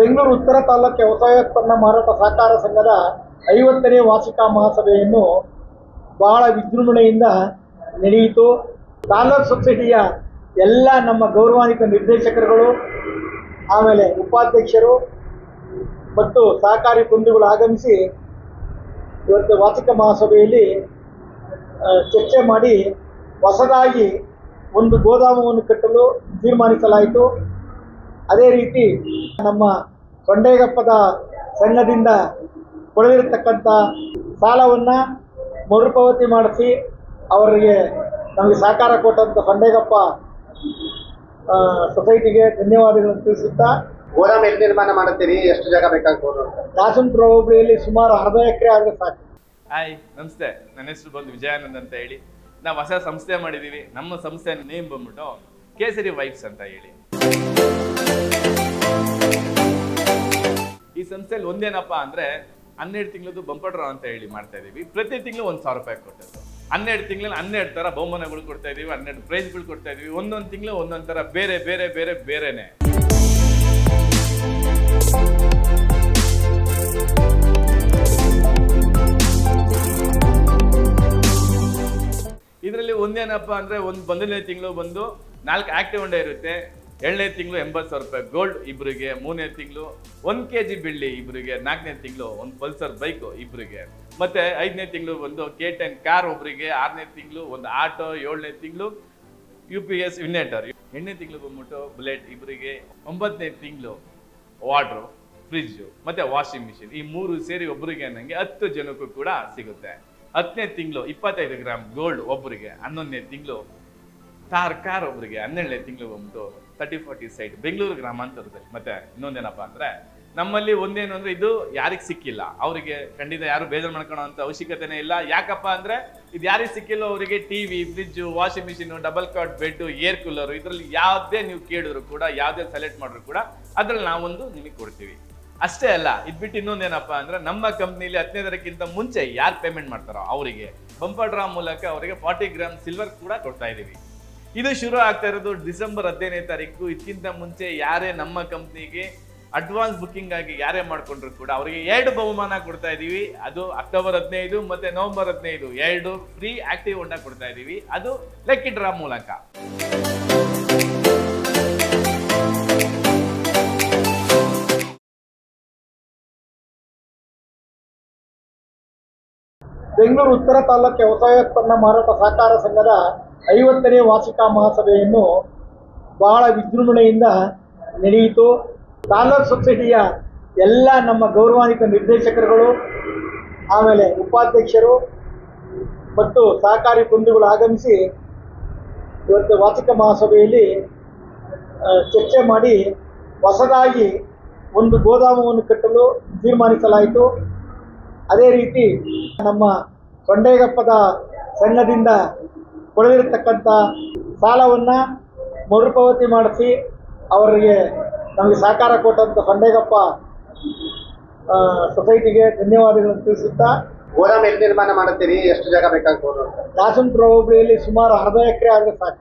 ಬೆಂಗಳೂರು ಉತ್ತರ ತಾಲೂಕು ವ್ಯವಸಾಯೋತ್ಪನ್ನ ಮಾರಾಟ ಸಹಕಾರ ಸಂಘದ ಐವತ್ತನೇ ವಾರ್ಷಿಕ ಮಹಾಸಭೆಯನ್ನು ಬಹಳ ವಿಜೃಂಭಣೆಯಿಂದ ನಡೆಯಿತು. ತಾಲೂಕು ಸೊಸೈಟಿಯ ಎಲ್ಲ ನಮ್ಮ ಗೌರವಾನ್ವಿತ ನಿರ್ದೇಶಕರುಗಳು, ಆಮೇಲೆ ಉಪಾಧ್ಯಕ್ಷರು ಮತ್ತು ಸಹಕಾರಿ ಬಂಧುಗಳು ಆಗಮಿಸಿ ಇವತ್ತು ವಾರ್ಷಿಕ ಮಹಾಸಭೆಯಲ್ಲಿ ಚರ್ಚೆ ಮಾಡಿ ಹೊಸದಾಗಿ ಒಂದು ಗೋದಾಮವನ್ನು ಕಟ್ಟಲು ತೀರ್ಮಾನಿಸಲಾಯಿತು. ಅದೇ ರೀತಿ ನಮ್ಮ ಕೊಂಡೇಗಪ್ಪದ ಸಂಘದಿಂದ ಕೊಡಲಿರತಕ್ಕಂಥ ಸಾಲವನ್ನು ಮರುಪಾವತಿ ಮಾಡಿಸಿ ಅವರಿಗೆ ನಮಗೆ ಸಹಕಾರ ಕೊಟ್ಟಂಥ ಕೊಂಡೇಗಪ್ಪ ಸೊಸೈಟಿಗೆ ಧನ್ಯವಾದಗಳನ್ನು ತಿಳಿಸುತ್ತಾ ಗೋದಾಮ್ ಎಲ್ಲಿ ನಿರ್ಮಾಣ ಮಾಡುತ್ತೀರಿ? ಎಷ್ಟು ಜಾಗ ಬೇಕಾಗ್ಬೋದು ದಾಸನಪುರ ಹೋಬಳಿಯಲ್ಲಿ ಸುಮಾರು ಅರ್ಧ ಎಕರೆ ಆದರೆ ಸಾಕು. ಹಾಯ್ ನಮಸ್ತೆ. ನನ್ನ ಹೆಸರು ಬಂದು ವಿಜಯಾನಂದ್ ಅಂತ ಹೇಳಿ. ನಾವು ಹೊಸ ಸಂಸ್ಥೆ ಮಾಡಿದ್ದೀವಿ ನಮ್ಮ ಸಂಸ್ಥೆ ನೇಮ್ ಬಂದ್ಬಿಟ್ಟು ಕೇಸರಿ ವೈಫ್ಸ್ ಅಂತ ಹೇಳಿ. ಈ ಸಂಸ್ಥೆಯಲ್ಲಿ ಒಂದೇನಪ್ಪ ಅಂದ್ರೆ ಹನ್ನೆರಡು ತಿಂಗಳದ್ದು ಬಂಪರ್ ಡ್ರಾ ಅಂತ ಹೇಳಿ ಮಾಡ್ತಾ ಇದೀವಿ. ಪ್ರತಿ ತಿಂಗಳು ಒಂದು ಸಾವಿರ ರೂಪಾಯಿ ಕೊಟ್ಟದ್ದು. ಹನ್ನೆರಡು ತಿಂಗಳಲ್ಲಿ ಹನ್ನೆರಡು ತರ ಬಹುಮಾನಗಳು ಕೊಡ್ತಾ ಇದೀವಿ, ಹನ್ನೆರಡು ಪ್ರೈಸ್ಗಳು ಕೊಡ್ತಾ ಇದೀವಿ. ಒಂದೊಂದು ತಿಂಗಳು ಒಂದೊಂದು ತರ ಬೇರೆ ಬೇರೆ ಬೇರೆ, ಬೇರೆನೆ. ಇದರಲ್ಲಿ ಒಂದೇನಪ್ಪ ಅಂದ್ರೆ ಒಂದು ಬಂದನೇ ತಿಂಗಳು ಬಂದು ನಾಲ್ಕು ಆಕ್ಟಿವ್ ಒಂಡೇ ಇರುತ್ತೆ. ಏಳನೇ ತಿಂಗಳು ಎಂಬತ್ತು ಸಾವಿರ ರೂಪಾಯಿ ಗೋಲ್ಡ್ ಇಬ್ಬರಿಗೆ ಮೂರನೇ ತಿಂಗಳು ಒಂದು ಕೆ ಜಿ ಬೆಳ್ಳಿ ಇಬ್ಬರಿಗೆ ನಾಲ್ಕನೇ ತಿಂಗಳು ಒಂದು ಪಲ್ಸರ್ ಬೈಕು ಇಬ್ಬರಿಗೆ ಮತ್ತು ಐದನೇ ತಿಂಗಳು ಒಂದು ಕೆ ಟೆನ್ ಕಾರ್ ಒಬ್ಬರಿಗೆ ಆರನೇ ತಿಂಗಳು ಒಂದು ಆಟೋ ಏಳನೇ ತಿಂಗಳು ಯು ಪಿ ಎಸ್ ವಿನೇಟರ್ ಎಂಟನೇ ತಿಂಗಳು ಬಂದ್ಬಿಟ್ಟು ಬುಲೆಟ್ ಇಬ್ಬರಿಗೆ ಒಂಬತ್ತನೇ ತಿಂಗಳು ವಾಟ್ರು ಫ್ರಿಜ್ಜು ಮತ್ತು ವಾಷಿಂಗ್ ಮಿಷಿನ್ ಈ ಮೂರು ಸೇರಿ ಒಬ್ಬರಿಗೆ ನನಗೆ ಹತ್ತು ಜನಕ್ಕೂ ಕೂಡ ಸಿಗುತ್ತೆ. ಹತ್ತನೇ ತಿಂಗಳು ಇಪ್ಪತ್ತೈದು ಗ್ರಾಮ್ ಗೋಲ್ಡ್ ಒಬ್ಬರಿಗೆ ಹನ್ನೊಂದನೇ ತಿಂಗಳು ತಾರ್ ಕಾರ್ ಒಬ್ಬರಿಗೆ ಹನ್ನೆರಡನೇ ತಿಂಗಳು ಬಂದ್ಬಿಟ್ಟು ತರ್ಟಿ ಫೋರ್ಟಿ ಸೈಡ್ ಬೆಂಗಳೂರು ಗ್ರಾಮಾಂತರದಲ್ಲಿ. ಮತ್ತೆ ಇನ್ನೊಂದೇನಪ್ಪ ಅಂದ್ರೆ ನಮ್ಮಲ್ಲಿ ಒಂದೇನು ಅಂದ್ರೆ ಇದು ಯಾರಿಗೆ ಸಿಕ್ಕಿಲ್ಲ. ಅವರಿಗೆ ಖಂಡಿತ ಯಾರು ಬೇಜಾರು ಮಾಡ್ಕೊಳ್ಳೋ ಅಂತ ಅವಶ್ಯಕತೆನೇ ಇಲ್ಲ. ಯಾಕಪ್ಪ ಅಂದ್ರೆ ಇದು ಯಾರಿಗೆ ಸಿಕ್ಕಿಲ್ಲ ಅವರಿಗೆ TV fridge washing machine double cot bed air cooler ಇದರಲ್ಲಿ ಯಾವುದೇ ನೀವು ಕೇಳಿದ್ರು ಕೂಡ, ಯಾವುದೇ ಸೆಲೆಕ್ಟ್ ಮಾಡಿದ್ರು ಕೂಡ ಅದ್ರಲ್ಲಿ ನಾವೊಂದು ನಿಮಗೆ ಕೊಡ್ತೀವಿ. ಅಷ್ಟೇ ಅಲ್ಲ ಇದ್ಬಿಟ್ಟು ಇನ್ನೊಂದೇನಪ್ಪ ಅಂದ್ರೆ ನಮ್ಮ ಕಂಪ್ನಿಲಿ ಹತ್ತನೇ ತರಕ್ಕಿಂತ ಮುಂಚೆ ಯಾರು ಪೇಮೆಂಟ್ ಮಾಡ್ತಾರೋ ಅವರಿಗೆ ಬಂಪರ್ ಡ್ರಾ ಮೂಲಕ ಅವರಿಗೆ ಫಾರ್ಟಿ ಗ್ರಾಮ್ ಸಿಲ್ವರ್ ಕೂಡ ಕೊಡ್ತಾ ಇದೀವಿ. ಇದು ಶುರು ಆಗ್ತಾ ಇರೋದು ಡಿಸೆಂಬರ್ ಹದಿನೈದನೇ ತಾರೀಕು. ಇದಕ್ಕಿಂತ ಮುಂಚೆ ಯಾರೇ ನಮ್ಮ ಕಂಪ್ನಿಗೆ ಅಡ್ವಾನ್ಸ್ ಬುಕ್ಕಿಂಗ್ ಆಗಿ ಯಾರೇ ಮಾಡ್ಕೊಂಡ್ರು ಕೂಡ ಅವರಿಗೆ ಎರಡು ಬಹುಮಾನ ಕೊಡ್ತಾ ಇದೀವಿ. ಅದು ಅಕ್ಟೋಬರ್ ಹದಿನೈದು ಮತ್ತೆ ನವೆಂಬರ್ ಹದಿನೈದು. ಎರಡು ಫ್ರೀ ಆಕ್ಟಿವ್ ಹೊಂಡ ಕೊಡ್ತಾ ಇದೀವಿ. ಅದು ಲೆಕ್ಕಿ ಡ್ರಾ ಮೂಲಕ. ಬೆಂಗಳೂರು ಉತ್ತರ ತಾಲೂಕು ವ್ಯವಸಾಯೋತ್ಪನ್ನ ಮಾರಾಟ ಸಹಕಾರ ಸಂಘದ ಐವತ್ತನೇ ವಾರ್ಷಿಕ ಮಹಾಸಭೆಯನ್ನು ಬಹಳ ವಿಜೃಂಭಣೆಯಿಂದ ನಡೆಯಿತು. ತಾಲೂಕು ಸೊಸೈಟಿಯ ಎಲ್ಲ ನಮ್ಮ ಗೌರವಾನ್ವಿತ ನಿರ್ದೇಶಕರುಗಳು, ಆಮೇಲೆ ಉಪಾಧ್ಯಕ್ಷರು ಮತ್ತು ಸಹಕಾರಿ ಬಂಧುಗಳು ಆಗಮಿಸಿ ಇವತ್ತು ವಾರ್ಷಿಕ ಮಹಾಸಭೆಯಲ್ಲಿ ಚರ್ಚೆ ಮಾಡಿ ಹೊಸದಾಗಿ ಒಂದು ಗೋದಾಮವನ್ನು ಕಟ್ಟಲು ತೀರ್ಮಾನಿಸಲಾಯಿತು. ಅದೇ ರೀತಿ ನಮ್ಮ ಸೊಂಡೇಗಪ್ಪದ ಸಂಘದಿಂದ ಕೊಡಲಿರತಕ್ಕಂಥ ಸಾಲವನ್ನು ಮರುಪಾವತಿ ಮಾಡಿಸಿ ಅವರಿಗೆ ನಮಗೆ ಸಹಕಾರ ಕೊಟ್ಟಂಥ ಸೊಂಡೇಗಪ್ಪ ಸೊಸೈಟಿಗೆ ಧನ್ಯವಾದಗಳನ್ನು ತಿಳಿಸುತ್ತಾ ಗೋರಾಮ್ ಎಲ್ಲಿ ನಿರ್ಮಾಣ ಮಾಡುತ್ತೀರಿ? ಎಷ್ಟು ಜಾಗ ಬೇಕಾಗ್ಬೋದು ದಾಸನಪುರ ಹೋಬಳಿಯಲ್ಲಿ ಸುಮಾರು ಅರ್ಧ ಎಕರೆ ಆದರೆ ಸಾಕು.